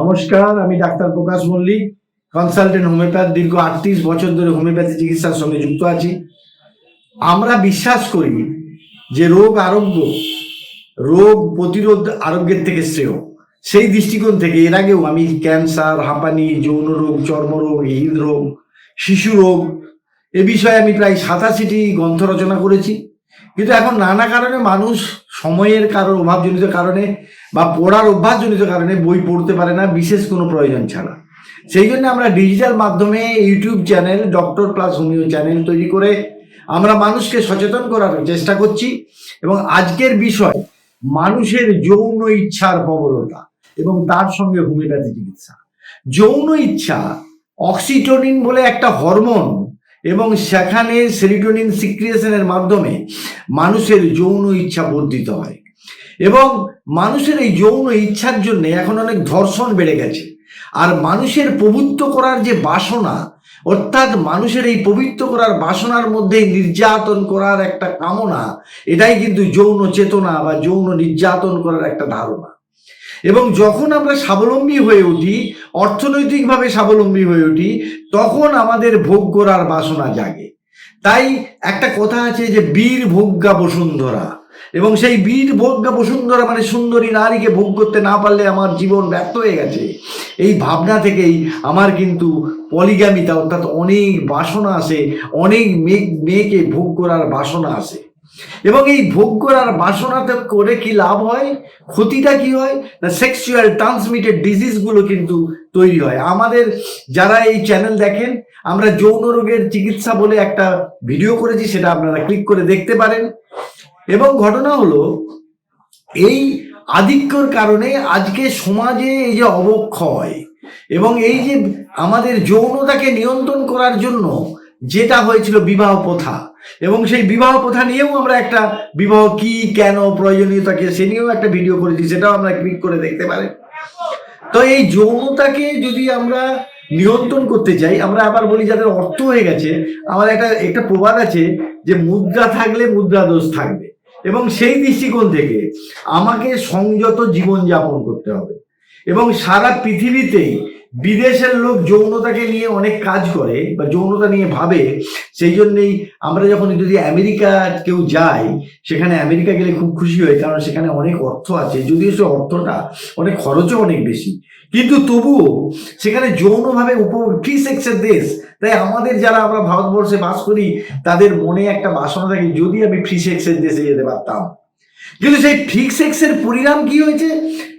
নমস্কার, আমি doctor Prakash Mallick consultant homeopath দীর্ঘ আটত্রিশ বছর ধরে হোমিওপ্যাথি চিকিৎসার সঙ্গে যুক্ত আছি। আমরা বিশ্বাস করি যে রোগ আরোগ্য, রোগ প্রতিরোধ আরোগ্যের থেকে শ্রেয়। সেই দৃষ্টিকোণ থেকে এর আগেও আমি ক্যান্সার, হাঁপানি, যৌন রোগ চর্মরোগ হৃদরোগ শিশু রোগ, এ বিষয়ে আমি প্রায় সাতাশিটি গ্রন্থ রচনা করেছি। কিন্তু এখন নানা কারণে মানুষ সময়ের কারণ, অভাবজনিত কারণে বা পড়ার অভ্যাসজনিত কারণে বই পড়তে পারে না, বিশেষ কোনো প্রয়োজন ছাড়া। সেই জন্য আমরা ডিজিটাল মাধ্যমে YouTube channel, doctor plus homeo channel তৈরি করে আমরা মানুষকে সচেতন করার চেষ্টা করছি এবং আজকের বিষয়, মানুষের যৌন ইচ্ছার প্রবলতা এবং তার সঙ্গে হোমিওপ্যাথি চিকিৎসা। যৌন ইচ্ছা, অক্সিটোনিন বলে একটা হরমোন এবং সেখানে সেরিটোনিন সিক্রিয়েশনের মাধ্যমে মানুষের যৌন ইচ্ছা বর্ধিত হয়। এবং মানুষের এই যৌন ইচ্ছার জন্য এখন অনেক ধর্ষণ বেড়ে গেছে। আর মানুষের পবিত্র করার যে বাসনা, অর্থাৎ মানুষের এই পবিত্র করার বাসনার মধ্যে নির্যাতন করার একটা কামনা, এটাই কিন্তু যৌন চেতনা বা যৌন নির্যাতন করার একটা ধারণা। এবং যখন আমরা স্বাবলম্বী হয়ে উঠি, অর্থনৈতিকভাবে স্বাবলম্বী হয়ে উঠি, তখন আমাদের ভোগ করার বাসনা জাগে। তাই একটা কথা আছে যে বীর ভোগ্যা বসুন্ধরা। এবং সেই বীর ভোগ্যা বসুন্ধরা মানে সুন্দরী নারীকে ভোগ করতে না পারলে আমার জীবন ব্যর্থ হয়ে গেছে। এই ভাবনা থেকেই আমার কিন্তু পলিগামিতা, অর্থাৎ অনেক বাসনা আসে, অনেক মেয়ে মেয়েকে ভোগ করার বাসনা আসে। এবং এই ভোগ করার বাসনাতে করে কি লাভ হয়? ক্ষতিটা কি হয়? না সেক্সুয়াল ট্রান্সমিটেড ডিজিজগুলো কিন্তু তৈরি হয়। আমাদের যারা এই চ্যানেল দেখেন, আমরা যৌন রোগের চিকিৎসা বলে একটা ভিডিও করেছি, সেটা আপনারা ক্লিক করে দেখতে পারেন। এবং ঘটনা হলো, এই আধিক্যর কারণে আজকে সমাজে এই যে অবক্ষয় এবং এই যে আমাদের যৌনতাকে নিয়ন্ত্রণ করার জন্য যেটা হয়েছিল বিবাহ প্রথা এবং সেই বিবাহ প্রথা নিয়েও আমরা একটা বিবাহ কি, কেন প্রয়োজনীয়তাকে সে নিয়েও একটা ভিডিও করেছি, সেটাও আমরা ক্লিক করে দেখতে পারেন তো এই যৌনতাকে যদি আমরা নিয়ন্ত্রণ করতে চাই আমরা আবার বলি যাদের অর্থ হয়ে গেছে, আমার একটা একটা প্রবাদ আছে যে মুদ্রা থাকলে মুদ্রা দোষ থাকবে। এবং সেই দৃষ্টিকোণ থেকে আমাকে সংযত জীবনযাপন করতে হবে। এবং সারা পৃথিবীতেই বিদেশের লোক যৌনতাকে নিয়ে অনেক কাজ করে বা যৌনতা নিয়ে ভাবে, সেই জন্যেই আমরা যখন যদি আমেরিকা কেউ যাই সেখানে আমেরিকা গেলে খুব খুশি হয় কারণ সেখানে অনেক অর্থ আছে। যদিও সে অর্থটা অনেক খরচও অনেক বেশি। কিন্তু তবুও সেখানে যৌনভাবে উপ ফ্রি সেক্সের দেশ? তাই আমাদের যারা আমরা ভারতবর্ষে বাস করি, তাদের মনে একটা বাসনা থাকে, যদি আমি ফ্রি সেক্সের দেশে যেতে পারতাম। কিন্তু সেই ফ্রি সেক্সের পরিণাম কি হয়েছে?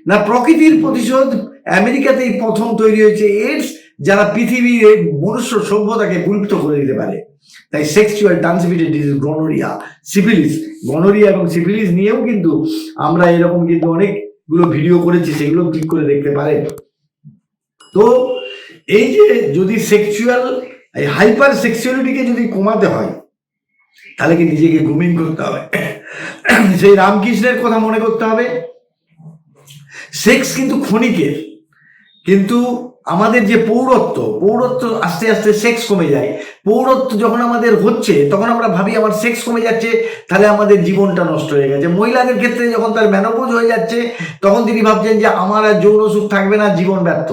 না প্রকৃতির প্রতিশোধ আমেরিকাতেই প্রথম তৈরি হয়েছে এইডস, যারা পৃথিবীর মনুষ্য সভ্যতাকে বিলুপ্ত করে দিতে পারে। তাই sexual transmitted disease gonorrhoea syphilis gonorrhoea এবং সিফিলিস নিয়েও কিন্তু আমরা এরকম কিন্তু অনেকগুলো ভিডিও করেছি সেগুলো ক্লিক করে দেখতে পারেন। তো এই যে যদি সেক্সুয়াল হাইপার সেক্সুয়ালিটিকে যদি কমাতে হয়, তাহলে কি নিজেকে গ্রুমিং করতে হবে? সেই রামকৃষ্ণের কথা মনে করতে হবে। সেক্স কিন্তু ক্ষণিকের। কিন্তু আমাদের যে পৌরত্ব পৌরত্ব আস্তে আস্তে সেক্স কমে যায়। পৌরত্ব যখন আমাদের হচ্ছে, তখন আমরা ভাবি আমার সেক্স কমে যাচ্ছে, তাহলে আমাদের জীবনটা নষ্ট হয়ে গেছে। মহিলাদের ক্ষেত্রে যখন তার ম্যানোপোজ হয়ে যাচ্ছে, তখন তিনি ভাবছেন যে আমার আর যৌন সুখ থাকবে না, জীবন ব্যর্থ।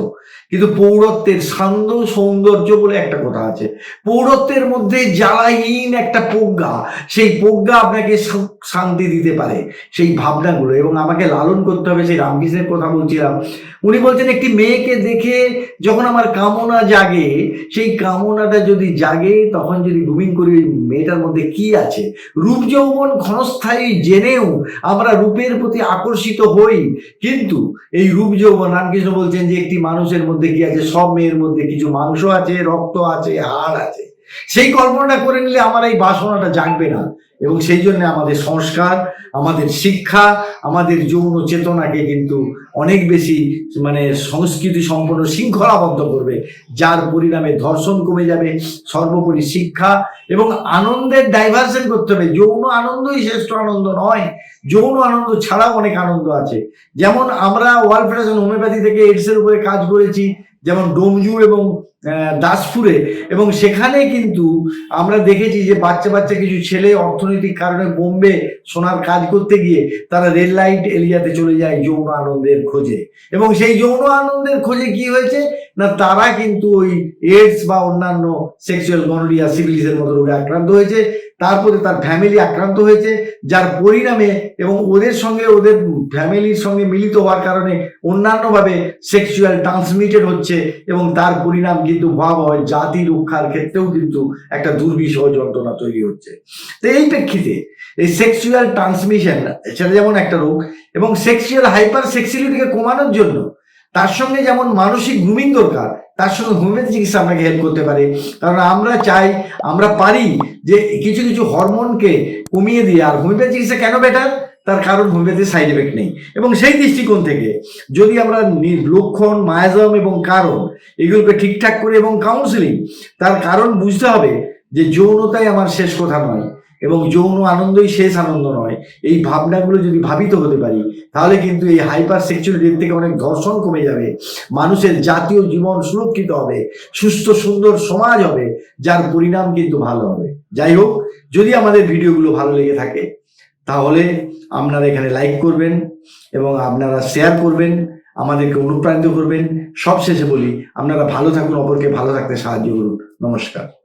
কিন্তু পৌরত্বের সান্দ সৌন্দর্য বলে একটা কথা আছে। পৌরত্বের মধ্যে জ্বালাহীন একটা প্রজ্ঞা, সেই প্রজ্ঞা আপনাকে শান্তি দিতে পারে সেই ভাবনাগুলো। এবং আমাকে লালন করতে হবে সেই রামকৃষ্ণের কথা বলছিলাম। উনি বলছেন, একটি মেয়েকে দেখে যখন আমার কামনা জাগে, সেই কামনাটা যদি জাগে, তখন যদি গ্রুমিং করি, ওই মেয়েটার মধ্যে কি আছে? রূপ যৌবন ক্ষণস্থায়ী জেনেও আমরা রূপের প্রতি আকর্ষিত হই। কিন্তু এই রূপ যৌবন, রামকৃষ্ণ বলছেন যে একটি মানুষের মধ্যে কি আছে? সব মেয়ের মধ্যে কিছু মাংস আছে, রক্ত আছে, হাড় আছে। সেই কল্পনাটা করে নিলে আমার এই বাসনাটা জাগবে না। এবং সেই জন্য আমাদের সংস্কার, আমাদের শিক্ষা, আমাদের যৌন চেতনাকে কিন্তু অনেক বেশি মানে সংস্কৃতি সম্পন্ন শৃঙ্খলাবদ্ধ করবে, যার পরিণামে ধর্ষণ কমে যাবে, সর্বোপরি শিক্ষা এবং আনন্দের ডাইভার্সন করতে হবে। যৌন আনন্দই শ্রেষ্ঠ আনন্দ নয়, যৌন আনন্দ ছাড়াও অনেক আনন্দ আছে। যেমন আমরা ওয়ার্ল্ড ফেডারেশন হোমিওপ্যাথি থেকে এইডসের উপরে কাজ করেছি, যেমন ডোমজু এবং দাসপুরে। এবং সেখানে কিন্তু আমরা দেখেছি যে বাচ্চা বাচ্চা কিছু ছেলে অর্থনৈতিক কারণে বোম্বে সোনার কাজ করতে গিয়ে তারা রেল লাইট এরিয়াতে চলে যায় যৌন আনন্দের খোঁজে। এবং সেই যৌন আনন্দের খোঁজে কি হয়েছে? না, তারা কিন্তু ওই এইডস বা অন্যান্য সেক্সুয়াল গনোরিয়া সিভিলিসের মতো রোগে আক্রান্ত হয়েছে। তারপরে তার ফ্যামিলি আক্রান্ত হয়েছে, যার পরিণামে এবং ওদের সঙ্গে ওদের ফ্যামিলির সঙ্গে মিলিত হওয়ার কারণে অন্যান্যভাবে সেক্সুয়াল ট্রান্সমিটেড হচ্ছে এবং তার পরিণাম কিন্তু ভয়াবহ জাতি রক্ষার ক্ষেত্রেও কিন্তু একটা দুর্বিষহ যন্ত্রণা তৈরি হচ্ছে। তো এই প্রেক্ষিতে এই সেক্সুয়াল ট্রান্সমিশন সেটা যেমন একটা রোগ এবং সেক্সুয়াল হাইপার সেক্সুয়ালিটিকে কমানোর জন্য তার সঙ্গে যেমন মানসিক গ্রুমিং দরকার, তার সঙ্গে হোমিওপ্যাথি চিকিৎসা আপনাকে হেল্প করতে পারে। কারণ আমরা চাই, আমরা পারি যে কিছু কিছু হরমোনকে কমিয়ে দিয়ে, আর হোমিওপ্যাথি চিকিৎসা কেন বেটার তার কারণ হোমিওপ্যাথির সাইড এফেক্ট নেই। এবং সেই দৃষ্টিকোণ থেকে যদি আমরা লক্ষণ, মায়াজম এবং কারণ এগুলোকে ঠিকঠাক করে এবং কাউন্সিলিং তার কারণ বুঝতে হবে যে যৌনতাই আমার শেষ কথা নয় এবং যৌন আনন্দই শেষ আনন্দ নয়। এই ভাবনাগুলো যদি ভাবিত হতে পারি, তাহলে কিন্তু এই হাইপার সেক্সুয়ালিটির থেকে অনেক ধর্ষণ কমে যাবে। মানুষের জাতীয় জীবন সুরক্ষিত হবে, সুস্থ, সুন্দর সমাজ হবে, যার পরিণাম কিন্তু ভালো হবে। যাই হোক, যদি আমাদের ভিডিওগুলো ভালো লেগে থাকে তাহলে আপনারা এখানে লাইক করবেন এবং আপনারা শেয়ার করবেন, আমাদেরকে অনুপ্রাণিত করবেন। সবশেষে বলি, আপনারা ভালো থাকুন, অপরকে ভালো থাকতে সাহায্য করুন। নমস্কার।